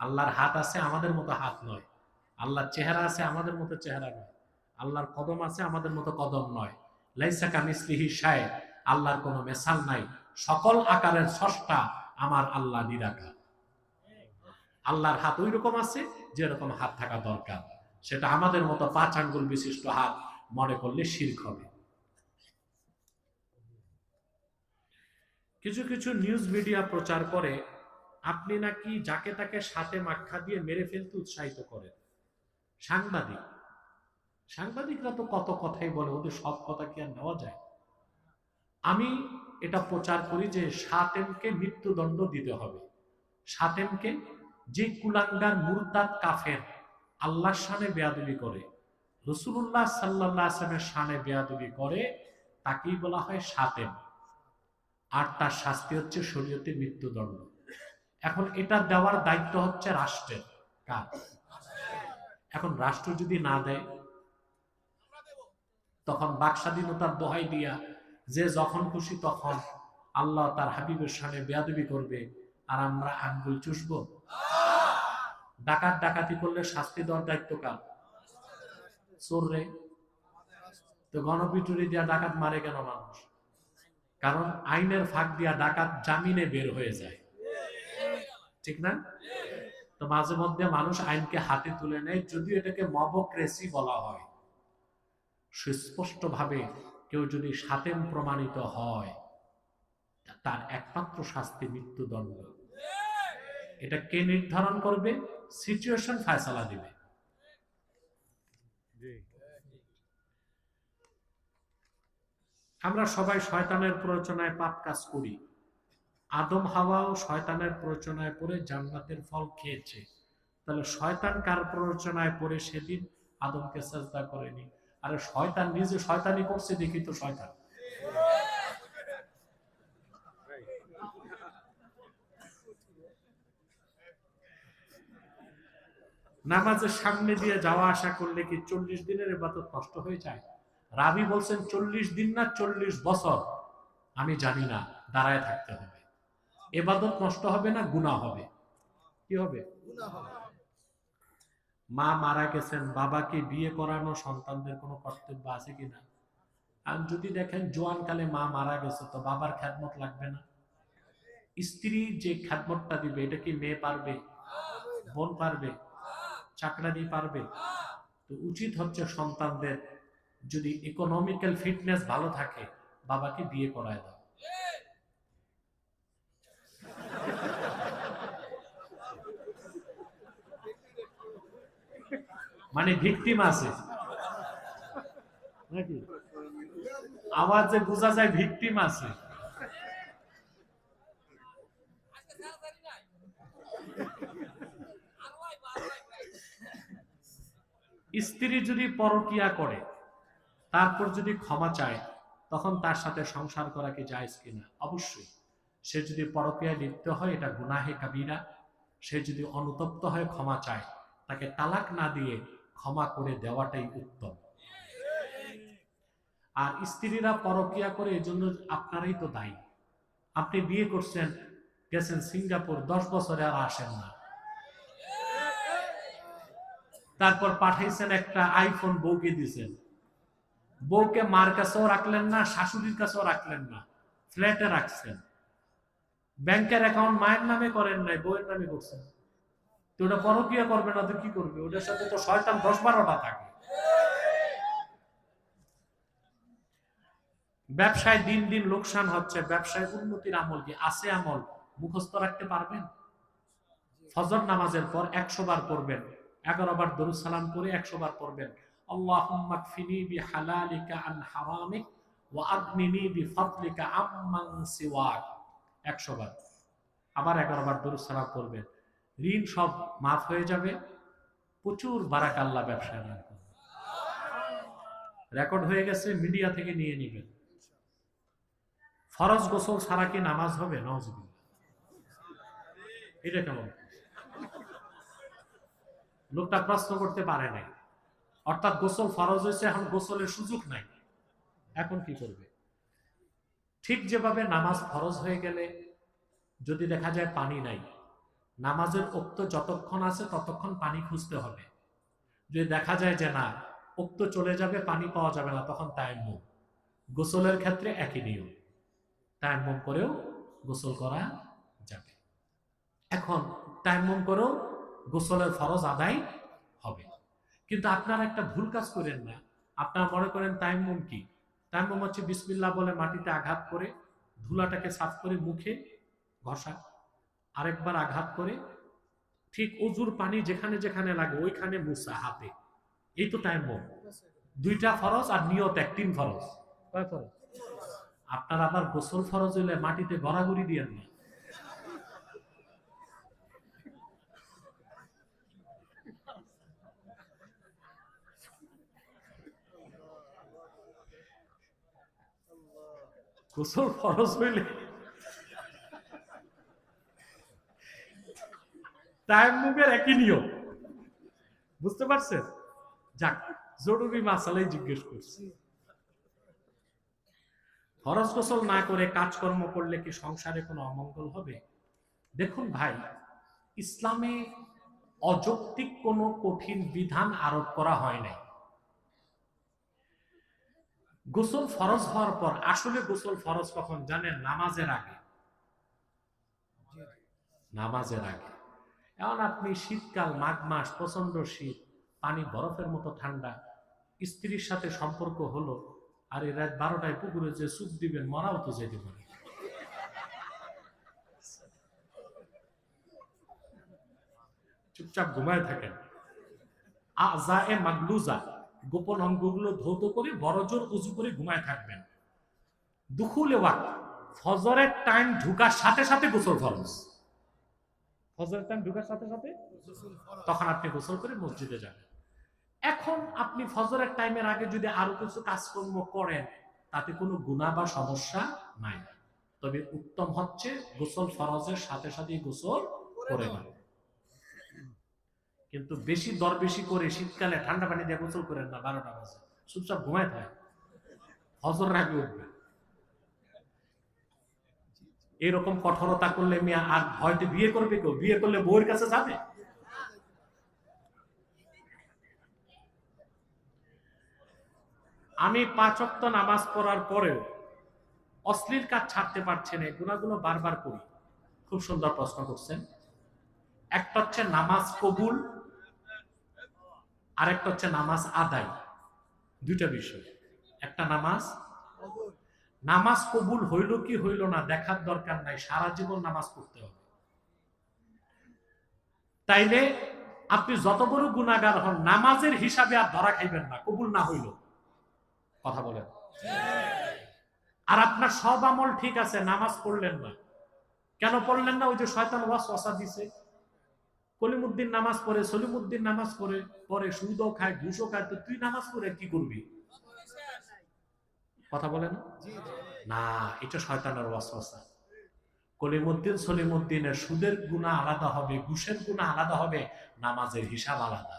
আল্লাহর হাত আছে আমাদের মতো হাত নয়। আল্লাহর চেহারা আছে আমাদের মতো চেহারা নয়। আল্লাহর কদম আছে আমাদের মতো কদম নয়। লাইসা কামিসলিহি শায়, আল্লাহর কোনো মেসাল নাই। সকল আকারের স্রষ্টা আমার আল্লাহ নিরাকার। আল্লাহর হাত ওই রকম আছে যেরকম হাত থাকা দরকার। সেটা আমাদের মতো পাঁচ আঙ্গুল বিশিষ্ট হাত মনে করলে শির্ক হবে। কিছু কিছু নিউজ মিডিয়া প্রচার করে আপনি নাকি যাকে তাকে সাথে মাক্ষা দিয়ে মেরে ফেলতে উৎসাহিত করেন? সাংবাদিক। সাংবাদিকরা তো কত কথাই বলে, ওদের সব কথা কি আর নেওয়া যায়? আমি এটা প্রচার করি যে সাতেমকে মৃত্যুদণ্ড দিতে হবে। সাতেমকে যে কুলাঙ্গার মুরতাদ কাফের আল্লাহর শানে বেয়াদবি করে রসুল্লাহ সাল্লাহ আসলামের শানে বেয়াদবি করে, তাকেই বলা হয় সাতেম। আর তার শাস্তি হচ্ছে শরীয়তে মৃত্যুদণ্ড। এখন এটা দেওয়ার দায়িত্ব হচ্ছে রাষ্ট্রের কার এখন রাষ্ট্র যদি না দেয়, তখন বাক স্বাধীনতার দোহাই দিয়া যে যখন খুশি তখন আল্লাহ তার হাবিবের সামনে বেয়াদবি করবে আর আমরা আঙ্গুল চুষবো। ডাকাত ডাকাতি করলে শাস্তি দেওয়ার দায়িত্ব কার? চোর রে। তো গণপিটুরি দিয়া ডাকাত মারে কেন মানুষ? কারণ আইনের ফাঁক দিয়া ডাকাত জামিনে বের হয়ে যায়। ঠিক না? তো মাঝে মধ্যে মানুষ আইনকে হাতে তুলে নেয় যদিও এটাকে মবক্রেসি বলা হয়। সুস্পষ্ট ভাবে কেউ যদি সাতেম প্রমাণিত হয় তার একমাত্র শাস্তি মৃত্যুদণ্ড। এটা কে নির্ধারণ করবে? সিচুয়েশন ফায়সালা দিবে। আমরা সবাই শয়তানের প্ররোচনায় পাপ কাজ করি। আদম হাওয়াও শয়তানের প্ররোচনায় পড়ে জান্নাতের ফল খেয়েছে। তাহলে শয়তান কার প্ররোচনায় পড়ে সেদিন? আদমকে সাজদা করেনি। আরে শয়তান নিজে শয়তানি করছে, দেখি তো শয়তান। নামাজের সামনে দিয়ে যাওয়া আসা করলে কি চল্লিশ দিনের এবাদত নষ্ট হয়ে যায়? রাবি বলছেন, চল্লিশ দিন না চল্লিশ বছর? আমি জানি না, দাঁড়ায় থাকতে হবে। এবাদত নষ্ট হবে না গুণা হবে? কি হবে? মা মারা গেছেন, বাবাকে বিয়ে করানো সন্তানদের কোনো কর্তব্য আছে কিনা আর যদি দেখেন জোয়ানকালে মা মারা গেছে, তো বাবার খ্যাতমত লাগবে না? স্ত্রী যে খ্যাতমতটা দিবে, এটা কি মেয়ে পারবে? বোন পারবে? চাকরানি পারবে? তো উচিত হচ্ছে সন্তানদের যদি ইকোনমিক্যাল ফিটনেস ভালো থাকে, বাবাকে বিয়ে করায় দাও। মানে ভিকটিম আছে। নাকি? আওয়াজে বোঝা যায় ভিকটিম আছে। স্ত্রী যদি পরকিয়া করে, তারপর যদি ক্ষমা চায়, তখন তার সাথে সংসার করা কি যায় কিনা? অবশ্যই। সে যদি পরকিয়া লিপ্ত হয়, এটা গুনাহে কাবিরা। সে যদি অনুতপ্ত হয়, ক্ষমা চায়। তাকে তালাক না দিয়ে ক্ষমা করে দেওয়াটাই উত্তম। আর স্ত্রীরা পরকিয়া করে এই জন্য আপনারাই তো দায়ী। আপনি বিয়ে করছেন, গেছেন সিঙ্গাপুর, দশ বছরে আর আসেন না। তারপর পাঠাইছেন একটা আইফোন বউকে দিছেন বউকে মার কাছেও রাখলেন না, শাশুড়ির কাছেও রাখলেন না, ফ্ল্যাটে রাখছেন। ব্যাংকের অ্যাকাউন্ট মায়ের নামে করেন নাই, বউয়ের নামে করছেন। তো ওটা পরকিয়া করবে না, তো কি করবে? ওটার সাথে তো শয়তান দশ বারোটা থাকে। ব্যবসায় দিন দিন লোকসান হচ্ছে, ব্যবসায় উন্নতির আমল কি? আছে আমল। মুখস্থ রাখতে পারবেন? ফজর নামাজের পর একশো বার পড়বেন। এগারো বার দরুদ সালাম করে একশো বার পড়বেন। আল্লাহুম্মা আবার এগারো বার দরুদ সালাম পড়বেন। ঋণ সব মাফ হয়ে যাবে। প্রচুর বারাক আল্লাহ ব্যবসায় দান রেকর্ড হয়ে গেছে, মিডিয়া থেকে নিয়ে নেবেন ফরজ গোসল ছাড়া কি নামাজ হবে? নজবিল্লা এটা কেমন? লোকটা প্রশ্ন করতে পারে নাই। অর্থাৎ গোসল ফরজ হয়েছে, এখন গোসলের সুযোগ নাই। এখন কি করবে? ঠিক যেভাবে নামাজ ফরজ হয়ে গেলে, যদি দেখা যায় পানি নাই নামাজের উক্ত যতক্ষণ আছে ততক্ষণ পানি খুঁজতে হবে। যদি দেখা যায় যে না, উক্ত চলে যাবে, পানি পাওয়া যাবে না, তখন তায়াম্মুম। গোসলের ক্ষেত্রে একই নিয়ম। তায়াম্মুম করেও গোসল করা যাবে। এখন তায়াম্মুম করেও গোসলের ফরজ আদায় হবে। কিন্তু আপনারা একটা ভুল কাজ করেন না। আপনারা মনে করেন তায়াম্মুম কি? তায়াম্মুম হচ্ছে বিসমিল্লাহ বলে মাটিতে আঘাত করে ধুলাটাকে সাফ করে মুখে ঘষা। আরেকবার আঘাত করে ঠিক অজুর পানি যেখানে যেখানে লাগে ওইখানে মুসা হাতে। এই তো টাইম দুইটা ফরজ আর নিয়ত এক তিন ফরজ। কয় ফরজ? আপনার আবার গোসল ফরজ হইলে মাটিতে গড়াগড়ি দিয়ে না? গোসল ফরজ হইলে টাইম একই নিয়ম। বুঝতে পারছেন? যাক, জরুরি মাসালাই জিজ্ঞেস করছি। ফরজ গোসল না করে কাজকর্ম করলে কি সংসারে কোনো অমঙ্গল হবে? দেখুন ভাই, ইসলামে অযৌক্তিক কোনো কঠিন বিধান আরোপ করা হয় নাই। গোসল ফরজ হওয়ার পর, আসলে গোসল ফরজ কখন জানেন? নামাজের আগে। নামাজের আগে। এখন আপনি শীতকাল, মাঘ মাস প্রচণ্ড শীত, পানি বরফের মতো ঠান্ডা, স্ত্রীর সাথে সম্পর্ক হলো, আর এই রাত বারোটায় পুকুরে যে সুপ দিবেন, মরাও তো যেতে পারে। চুপচাপ ঘুমায় থাকেন। আজা এ মাগলুজা, গোপন অঙ্গগুলো ধৌত করে, বড় জোর উজু করে ঘুমায় থাকবেন। দুখুলে ওয়াক ফজরের টাইম ঢুকার সাথে সাথে গোসল ফরজ। ফজরের টাইম ঢুকার সাথে সাথে তখন আপনি গোসল করে মসজিদে যাবেন এখন আপনি ফজরের টাইমের আগে যদি আরও কিছু কাজকর্ম করেন, তাতে কোনো গুণা বা সমস্যা নাই। তবে উত্তম হচ্ছে গোসল ফরজের সাথে সাথে গোসল করে নেন কিন্তু বেশি দর বেশি করে শীতকালে ঠান্ডা পানি দিয়ে গোসল করেন না, বারোটা বাজে। চুপচাপ ঘুমায় থাকে হজর আগে উঠবে এরকম কঠোরতা করলে মেয়ে আর হয়তো বিয়ে করবে কেউ? বিয়ে করলে বউয়ের কাছে যাবে? আমি পাঁচক্ত নামাজ পড়ার পরেও অশ্লীল কাজ ছাড়তে পারছে না গুণাগুলো বারবার করি। খুব সুন্দর প্রশ্ন করছেন। একটা হচ্ছে নামাজ কবুল, আরেকটা হচ্ছে নামাজ আদায়। দুইটা বিষয়। একটা নামাজ নামাজ কবুল হইল কি হইল না, দেখার দরকার নাই, সারা জীবন নামাজ পড়তে হবে। তাইলে আপনি যত বড় গুণাগার হন, নামাজের হিসাবে আর ধরা খাইবেন না, কবুল না হইল। কথা বলেন। আর আপনার সব আমল ঠিক আছে, নামাজ পড়লেন না। কেন পড়লেন না? ওই যে শয়তান ওয়াস ওয়াসা দিছে। কলিমুদ্দিন নামাজ পড়ে, সলিমুদ্দিন নামাজ পড়ে, পরে সুদও খায়, ঘুষও খায়, তো তুই নামাজ পড়ে কি করবি? কথা বলে না? না এটা শয়তানের ওয়াসওয়াসা। কলিমুদ্দিন সলিমুদ্দিনের সুদের গুণা আলাদা হবে ঘুষের গুণা আলাদা হবে নামাজের হিসাব আলাদা।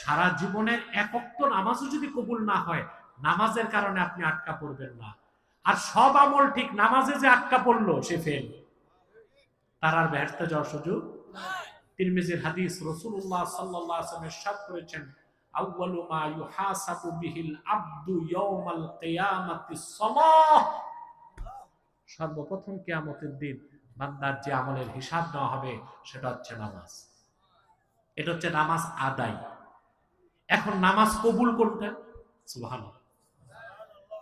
সারা জীবনের একক তো নামাজও যদি কবুল না হয় নামাজের কারণে আপনি আটকা পড়বেন না। আর সব আমল ঠিক নামাজে যে আটকা পড়ল সে ফেল তার আর ব্যর্থ যাওয়ার সুযোগ তিরমিজির হাদিস রসুল্লাহ সাল্লাহ আসলামের সাত করেছেন আউয়ালু মা ইউহাসাবু বিহিল আবদু ইয়াউমাল কিয়ামাতিস সালাহ সর্বপ্রথম কিয়ামতের দিন বান্দার যে আমলের হিসাব নেওয়া হবে, সেটা হচ্ছে নামাজ। এটা হচ্ছে নামাজ আদায়। এখন নামাজ কবুল কোনটা? সুবহানাল্লাহ।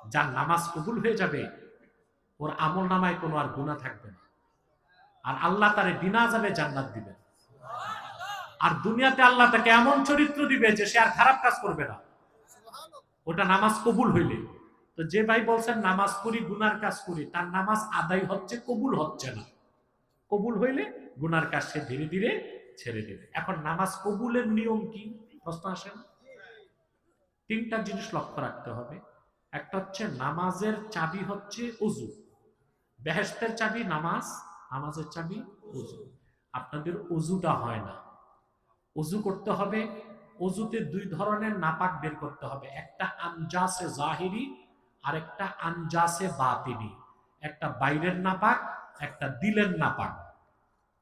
যার নামাজ কবুল হয়ে যাবে, ওর আমল নামায় কোনো আর গুণা থাকবে না। আর আল্লাহ তারে বিনা যাবে জান্নাত দিবেন। আর দুনিয়াতে আল্লাহ তাকে এমন চরিত্র দিবে যে সে আর খারাপ কাজ করবে না। ওটা নামাজ কবুল হইলে। তো যে ভাই বলছেন, নামাজ করি গুনার কাজ করি। তার নামাজ আদায় হচ্ছে, কবুল হচ্ছে না। কবুল হইলে গুনার কাজ সে ধীরে ধীরে ছেড়ে দেবে। এখন নামাজ কবুলের নিয়ম কি? প্রশ্ন আসে তিনটা জিনিস লক্ষ্য রাখতে হবে। একটা হচ্ছে, নামাজের চাবি হচ্ছে উজু বেহেস্তের চাবি নামাজ, নামাজের চাবি উজু আপনাদের উজুটা হয় না। উজু করতে হবে অজুতে দুই ধরনের নাপাক বের করতে হবে, একটা আনজাসে জাহিরি আর একটা আনজাসে বাতিনি। একটা বাইরের নাপাক, একটা দিলের নাপাক।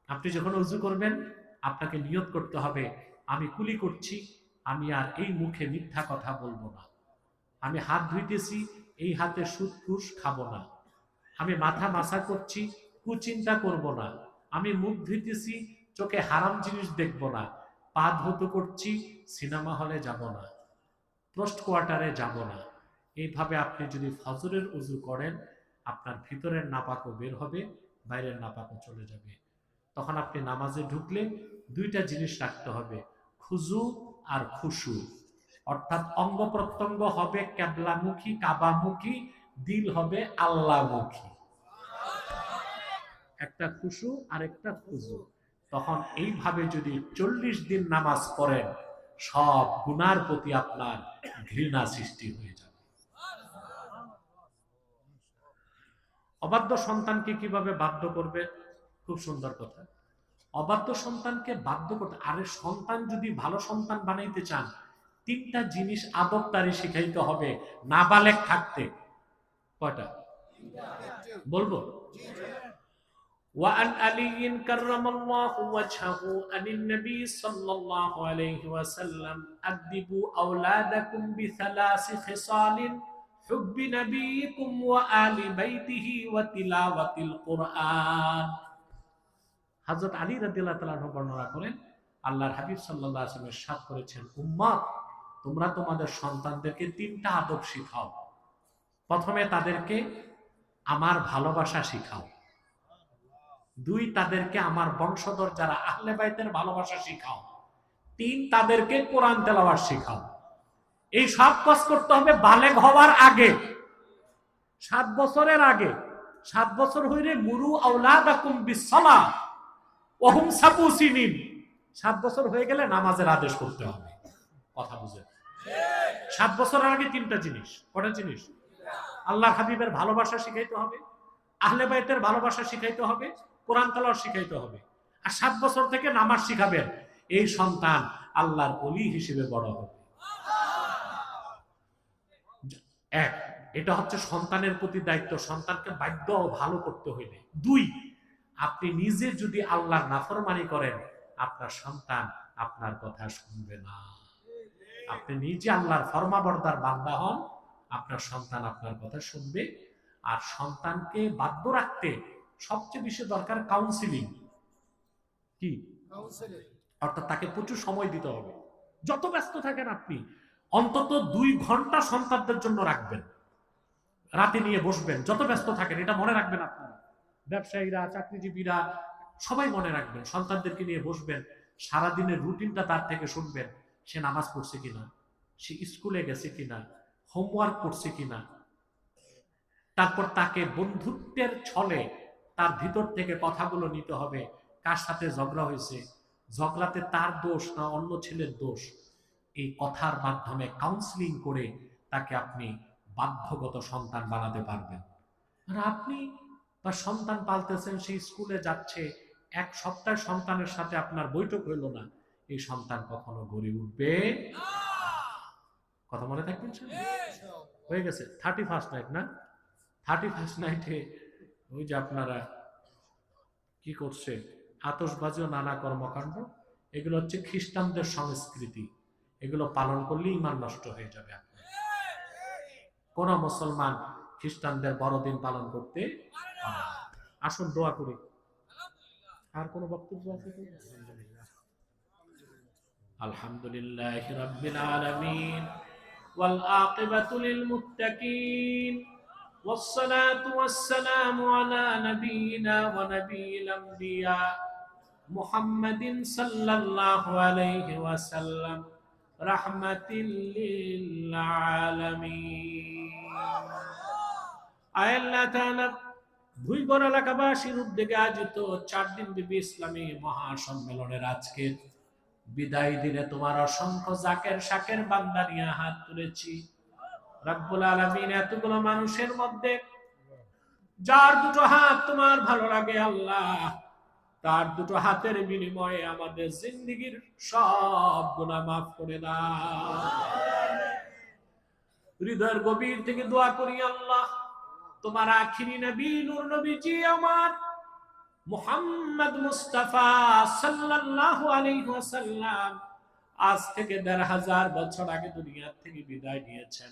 আপনি যখন উজু করবেন, আপনাকে নিয়ত করতে হবে, আমি কুলি করছি, আমি আর এই মুখে মিথ্যা কথা বলব না। আমি হাত ধুইতেছি, এই হাতে সুদ ঘুষ খাব না। আমি মাথা মাসা করছি, কুচিন্তা করব না। আমি মুখ ধুইতেছি, চোখে হারাম জিনিস দেখব না। পা ধুত করছি, সিনেমা হলে যাব না, পোস্ট কোয়ার্টারে যাব না। এইভাবে আপনি যদি ফজরের উজু করেন, আপনার ভিতরের নাপাকও বের হবে, বাইরের নাপাকও চলে যাবে। তখন আপনি নামাজে ঢুকলে দুইটা জিনিস রাখতে হবে, খুজু আর খুশু। অর্থাৎ অঙ্গ প্রত্যঙ্গ হবে ক্যাবলামুখী কাবামুখী, দিল হবে আল্লাহমুখী একটা খুশু আর একটা খুজু। তখন এইভাবে যদি চল্লিশ দিন নামাজ পড়েন, সব গুনার প্রতি আপনার ঘৃণা সৃষ্টি হয়ে যাবে। অবাধ্য সন্তানকে কীভাবে বাধ্য করবে? খুব সুন্দর কথা। অবাধ্য সন্তানকে বাধ্য করতে, আরে সন্তান যদি ভালো সন্তান বানাইতে চান, তিনটা জিনিস আদব তারি শিখাইতে হবে, নাবালেক থাকতে। কয়টা? বলব? وعن علي كرم الله وجهه عن النبي صلى الله عليه وسلم أدبوا أولادكم بثلاث خصال حب نبيكم وآل بيته وتلاوة القرآن হযরত আলী রাদিয়াল্লাহু তাআলা বর্ণনা করেন আল্লাহর হাবিব সাল্লাল্লাহু আলাইহি ওয়াসাল্লাম ইরশাদ করেছেন উম্মত তোমরা তোমাদের সন্তানদেরকে তিনটা আদব শিখাও প্রথমে তাদেরকে আমার ভালোবাসা শিখাও দুই তাদেরকে আমার বংশধর যারা আহলে বাইতের ভালোবাসা শিখাও। তিন তাদেরকে কোরআন তেলাওয়াত শিখাও। এই সব কাজ করতে হবে বালেগ হওয়ার আগে। সাত বছরের আগে। সাত বছর হইলে মুরু সাত বছর হয়ে গেলে নামাজের আদেশ করতে হবে। কথা বুঝে? সাত বছরের আগে তিনটা জিনিস। কটা জিনিস? আল্লাহ হাবিবের ভালোবাসা শিখাইতে হবে। আহলে বাইতের ভালোবাসা শিখাইতে হবে। কোরআন তালার শিখাইতে হবে। আর সাত বছর থেকে নামাজ শিখাবেন। এই সন্তান আল্লাহর অলি হিসেবে বড় হবে। এক, এটা হচ্ছে সন্তানের প্রতি দায়িত্ব। সন্তানকে বাধ্য ভালো করতে হইলে। দুই, আপনি নিজে যদি আল্লাহর নাফরমানি করেন, আপনার সন্তান আপনার কথা শুনবে না। আপনি নিজে আল্লাহর ফরমাবর্দার বান্দা হন, আপনার সন্তান আপনার কথা শুনবে। আর সন্তানকে বাধ্য রাখতে সবচেয়ে বেশি দরকার কাউন্সিলিং কি? অর্থাৎ তাকে প্রচুর সময় দিতে হবে। যত ব্যস্ত থাকেন আপনি অন্তত দুই ঘণ্টা সন্তানদের জন্য রাখবেন। রাতে নিয়ে বসবেন। যত ব্যস্ত থাকেন এটা মনে রাখবেন আপনারা। ব্যবসায়ীরা চাকরিজীবীরা সবাই মনে রাখবেন সন্তানদেরকে নিয়ে বসবেন সারাদিনের রুটিনটা তার থেকে শুনবেন সে নামাজ পড়ছে কিনা সে স্কুলে গেছে কিনা হোমওয়ার্ক করছে কিনা। তারপর তাকে বন্ধুত্বের ছলে তার ভিতর থেকে কথাগুলো নিতে হবে কার সাথে ঝগড়া হয়েছে ঝগড়াতে তার দোষ না অন্য ছেলের দোষ। এই কথার মাধ্যমে কাউন্সিলিং করে তাকে আপনি বাধ্যগত সন্তান বানাতে পারবেন। আর আপনি বা সন্তান পালতেছেন সেই স্কুলে যাচ্ছে এক সপ্তাহ সন্তানের সাথে আপনার বৈঠক হইল না এই সন্তান কখনো গড়ে উঠবে কথা মনে থাকবেন হয়ে গেছে। থার্টি ফার্স্ট নাইট না? থার্টি ফার্স্ট নাইটে ওই যে আপনারা কি করছে? আতসবাজি ও নানা কর্মকাণ্ড, এগুলো হচ্ছে খ্রিস্টানদের সংস্কৃতি। এগুলো পালন করলে ইমান নষ্ট হয়ে যাবে আপনার। কোন মুসলমান খ্রিস্টানদের বড়দিন পালন করতে আসুন, দোয়া করি। আর কোন বক্তব্য আছে? আলহামদুলিল্লাহ রাব্বিল আলামিন। ওয়াল আকিবাতু লিল মুত্তাকিন। والصلاة والسلام على نبينا ونبي الأنبياء محمد صلى الله عليه وسلم رحمة للعالمين আয় আল্লাহ তাআলা ভুইগড় এলাকাবাসীর উদ্যোগে আয়োজিত চার দিন ব্যাপী ইসলামী মহাসম্মেলনের আজকের বিদায় দিনে তোমার অসংখ্য জাকের শাকের বান্দা নিয়ে হাত তুলেছি রাব্বুল আলামিন এতগুলো মানুষের মধ্যে, যার দুটো হাত তোমার ভালো লাগে আল্লাহ, তার দুটো হাতের বিনিময়ে আমাদের জিন্দিগির সব গুনাহ মাফ করে দাও। হৃদয়ের গভীর থেকে দোয়া করি আল্লাহ, তোমার আখিরি নবী, নূর নবীজি আমার, মুহাম্মদ মুস্তাফা সাল্লাল্লাহু আলাইহি ওয়াসাল্লাম, আজ থেকে দেড় হাজার বছর আগে দুনিয়া থেকে বিদায় নিয়েছেন।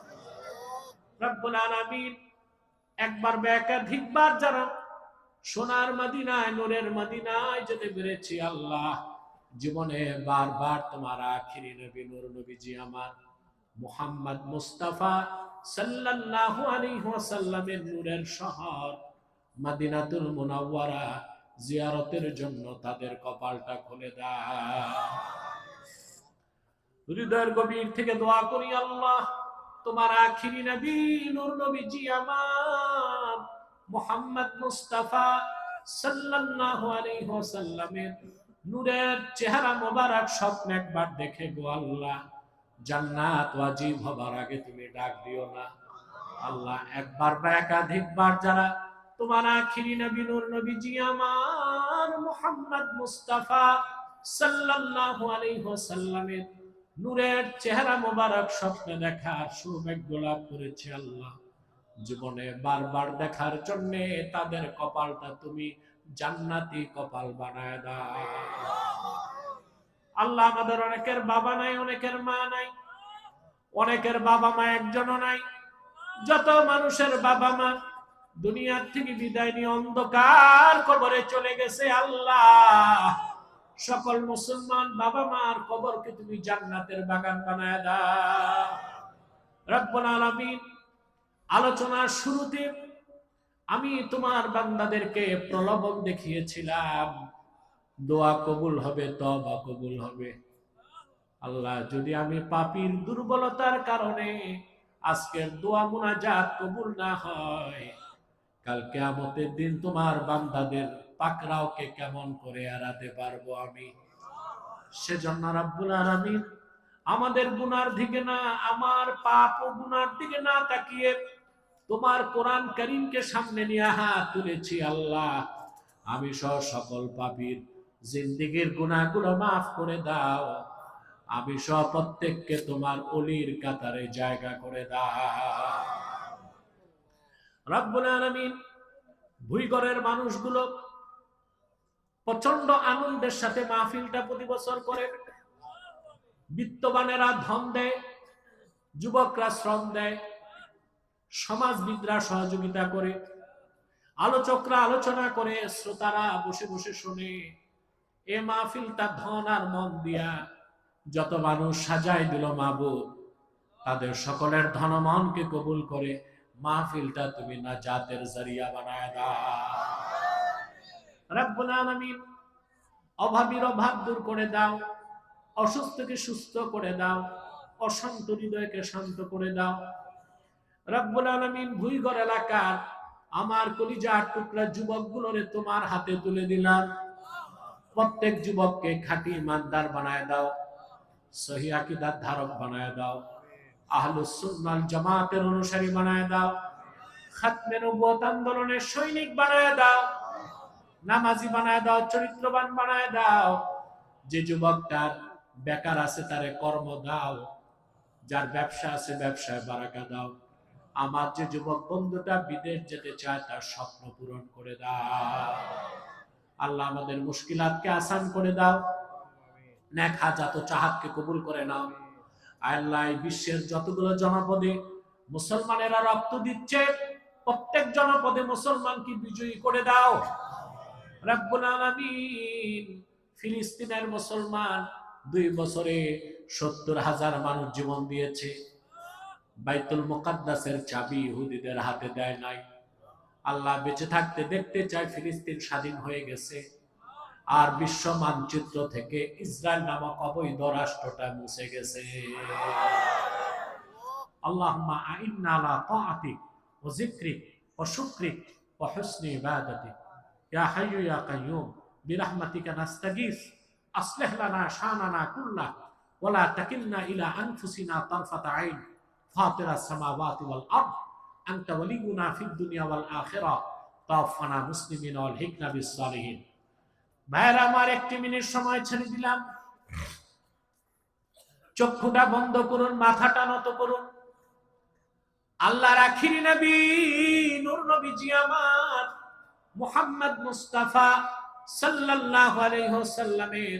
রব্বুল আলামিন একবার বা একাধিকবার যারা সোনার মদিনায়, নূরের মদিনায় যেতে পেরেছি, আল্লাহ জীবনে বারবার তোমার আখিরি নবী, নূর নবীজি আমার মুহাম্মদ মুস্তাফা সাল্লাল্লাহু আলাইহি ওয়াসাল্লামের নূরের শহর মদিনাতুল মুনাওয়ারা জিয়ারতের জন্য তাদের কপালটা খুলে দাও। হৃদয়ের গভীর থেকে দোয়া করি, আল্লাহ তোমার আখিরি নবী, নূর নবীজি আমার, মুহাম্মদ মুস্তাফা সাল্লাল্লাহু আলাইহি ওয়াসাল্লামের নূরের চেহারা মোবারক স্বপ্ন একবার দেখে গো আল্লাহ। জান্নাত ওয়াজিব হবার আগে তুমি ডাক দিও না। আল্লাহ, একবার বা একাধিকবার যারা তোমার আখিরি নবী, নূর নবীজি আমার, মুহাম্মদ মুস্তাফা সাল্লাল্লাহু আলাইহি ওয়াসাল্লামের নূরের চেহারা মোবারক স্বপ্নে দেখার সৌভাগ্য লাভ করেছে আল্লাহ। জীবনে বারবার দেখার জন্য তাদের কপালটা তুমি জান্নাতি কপাল বানায় দাও। আল্লাহ আমাদের অনেকের বাবা নাই, অনেকের মা নাই, অনেকের বাবা মা একজনও নাই। যত মানুষের বাবা মা দুনিয়ার থেকে বিদায় নিয়ে অন্ধকার কবরে চলে গেছে আল্লাহ। সকল মুসলমান বাবা মার কবরকে তুমি জান্নাতের বাগান বানায় দাও। রব্বুল আলামিন আলোচনার শুরুতে আমি তোমার বান্দাদেরকে প্রলোভন দেখিয়েছিলাম। দোয়া কবুল হবে তবা কবুল হবে। আল্লাহ, যদি আমি পাপির দুর্বলতার কারণে আজকের দোয়া মুনাজাত কবুল না হয়, কাল কেয়ামতের দিন তোমার বান্দাদের পাকড়াওকে কেমন করে এড়াতে পারব আমি? সেজন্য রাব্বুল আলামিন আমাদের গুনার দিকে না, আমার পাপ ও গুনার দিকে না তাকিয়ে তোমার কোরআন করিমকে সামনে নিয়ে হাত তুলেছি আল্লাহ। আমি সহ সকল পাপীর জিন্দিগির গুনাহগুলো মাফ করে দাও। আমি সহ প্রত্যেককে তোমার অলির কাতারে জায়গা করে দাও। রব্বুল আলামিন ভুইগড়ের মানুষগুলো প্রচণ্ড আনন্দের সাথে মাহফিলটা প্রতি বছর করে। বিত্তবানেরা ধন দেয়, যুবকরা শ্রম দেয়, সমাজবিদরা সহযোগিতা করে। আলোচকরা আলোচনা করে, শ্রোতারা বসে বসে শুনে। এ মাহফিলটা ধন আর মন দিয়া যত মানুষ সাজাই দিল মাহবুব, তাদের সকলের ধন মনকে কবুল করে মাহফিলটা তুমি না জাতের জারিয়া বানায় দাও। রব্বুল আলামিন অভাবীর অভাব দূর করে দাও, অসুস্থকে সুস্থ করে দাও, অশান্ত হৃদয়কে শান্ত করে দাও। রব্বুল আলামিন ভুইগড় এলাকার আমার কলিজার টুকরা যুবকগুলোরে তোমার হাতে তুলে দিলাম। প্রত্যেক যুবককে খাঁটি ইমানদার বানায় দাও, সহি আকিদার ধারক বানায় দাও, আহলুস সুন্নাল জামাতের অনুসারী বানায় দাও, খাতমে নবুয়ত আন্দোলনের সৈনিক বানায় দাও। নামাজি বানায় দাও, চরিত্রবান বানায় দাও। যে যুবকটার বেকার আছে, তারে কর্ম দাও। যার ব্যবসা আছে, ব্যবসায় বারাকা দাও। আমার যে যুবক বন্ধুটা বিদেশ যেতে চায়, তার স্বপ্ন পূরণ করে দাও। আল্লাহ আমাদের মুশকিলাতকে আসান করে দাও। নেক হাজাত চাহাতকে কবুল করে নাও। আল্লাহ বিশ্বের যতগুলো জনপদে মুসলমানেরা রক্ত দিচ্ছে, প্রত্যেক জনপদে মুসলমানকে বিজয়ী করে দাও। রব্বুল আলামিন ফিলিস্তিনের মুসলমান দুই বছরে সত্তর হাজার মানুষ জীবন দিয়েছে। বাইতুল মুকাদ্দাসের চাবি ইহুদিদের হাতে দেয় নাই। আল্লাহ বেঁচে থাকতে দেখতে চায় ফিলিস্তিন স্বাধীন হয়ে গেছে। আর বিশ্ব মানচিত্র থেকে ইসরায়েল নামক অবৈধ রাষ্ট্রটা মুছে গেছে। আল্লাহ আইন্না আলা তাআতিক ওয়া যিকরিক ওয়া শুকরিক ইবাদাতিক ইয়া হাইয়ু ইয়া কাইয়ুম, বিরহমাতিকা নাস্তাগীস লানা শানানা ওয়ালা তাকিলনা ইলা আনফুসিনা তারফাতা আইন। ফাতিরা ওয়াল আরদ, আনতা ওয়ালিয়ুনা ফিদ দুনিয়া ওয়াল আখিরা, তাওফানা মুসলিমিন ওয়াল হিকনা বিস সালিহিন। আমার একটি মিনিট সময় ছেড়ে দিলাম। চক্ষুটা বন্ধ করুন, মাথাটা নত করুন। আল্লাহর আখিরি নবী, নূর নবীজি আমার। মুহাম্মদ মুস্তাফা সাল্লাল্লাহু আলাইহি ওয়াসাল্লামের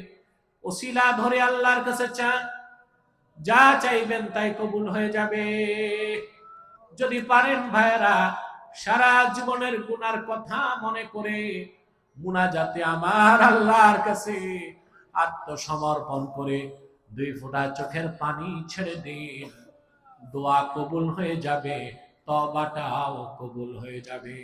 ওসিলা ধরে আল্লাহর কাছে চান, যা চাইবেন তাই কবুল হয়ে যাবে। যদি পারেন ভাইরা সারা জীবনের গুনার কথা মনে করে মুনাজাতে আমার আল্লাহর কাছে আত্মসমর্পণ করে দুই ফোঁটা চোখের পানি ছেড়ে দিন। দোয়া কবুল হয়ে যাবে তবাটাও কবুল হয়ে যাবে।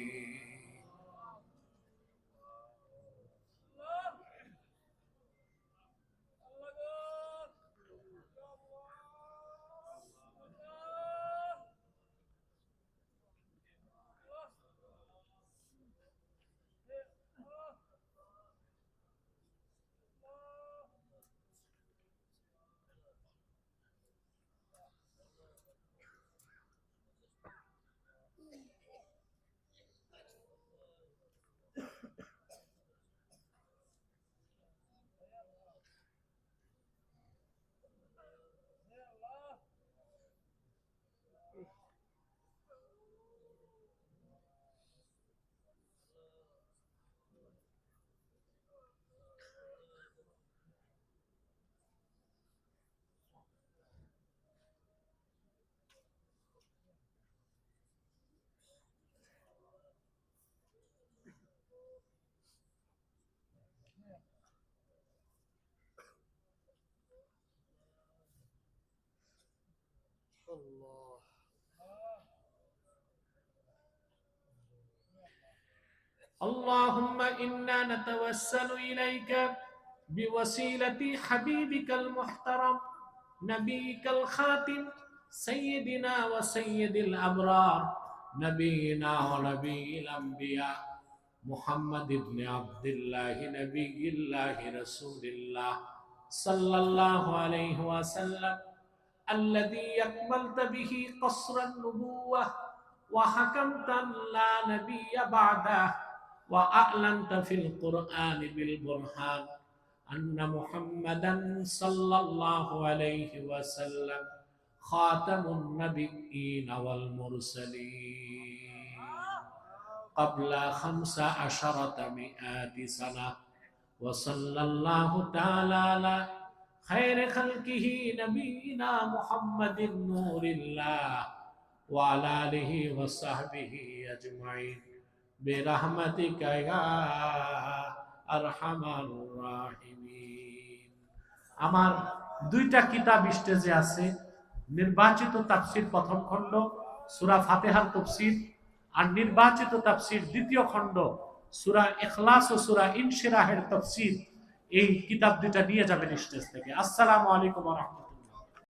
الله. اللهم إنا نتوسل إليك بوسيلة حبيبك المحترم نبيك الخاتم سيدنا وسيد الأبرار نبينا ونبي الأنبياء محمد بن عبد الله نبي الله رسول الله صلى الله عليه وسلم. الذي أكملت به قصر النبوة وحكمت لا نبي بعده وأعلنت في القرآن بالبرهان أن محمدا صلى الله عليه وسلم خاتم النبيين والمرسلين. قبل خمس عشرة مئات سنة وصلى الله تعالى على خير خلقه نبينا محمد نور الله وعلى آله وصحبه أجمعين برحمتك يا أرحم الراحمين আমার দুইটা কিতাব স্টেজে আছে নির্বাচিত তাফসির প্রথম খণ্ড সূরা ফাতিহার তাফসির আর নির্বাচিত তাফসির দ্বিতীয় খণ্ড সূরা ইখলাস ও সূরা ইনশিরাহের তাফসির এই কিতাব দুইটা নিয়ে যাবেন স্টেজ থেকে। আসসালামু আলাইকুম রাহমাতুল্লাহ।